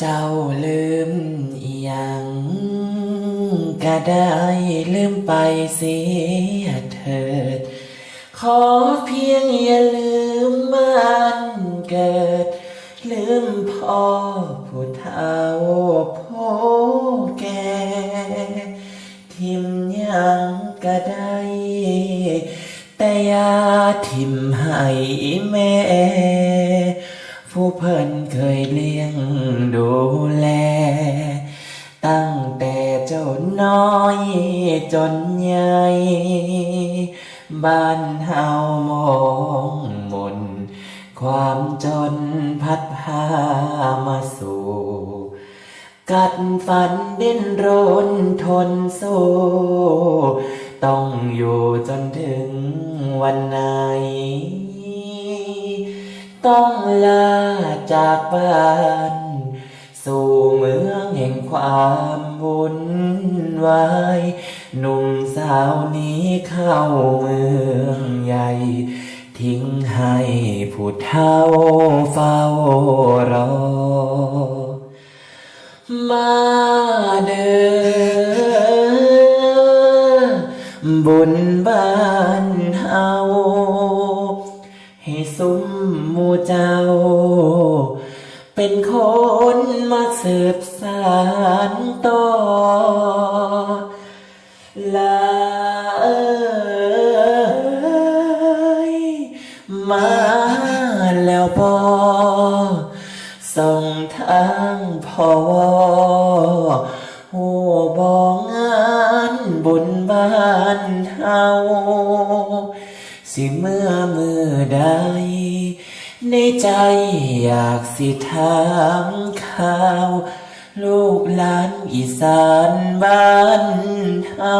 เจ้าลืมอีหยังก็ได้ลืมไปเสียเถิด ขอเพียงอย่าลืมบ้านเกิด ลืมพ่อผู้เฒ่าพ่อแก่ทิมยังก็ได้ แต่อย่าทิมให้แม่ ผู้เพิ่นเคยเลี้ยงดูแล ตั้งแต่เจ้าน้อยจนใหญ่บ้านเฮามองมน ความจนพัดพามาสู่ กัดฟันดิ้นรนทนสู้ ต้องอยู่จนถึงวันไหน ต้องลาจากบ้าน สู่เมืองแห่งความวุ่นวายหนุ่มสาวนี้เข้าเมืองใหญ่ ทิ้งให้ผู้เฒ่าเฝ้ารอ มาเด้อบุญบ้านเฮา ให้ซุ้มหมู่เจ้า เป็นคนมาสืบสานต่อลาเอยมาแล้วบอส่งทางพ่อหัวบองงานบุญบ้านเฮา สิเมื่อมือใด ในใจอยากสิถามข่าว ลูกหลานอีสานบ้านเฮา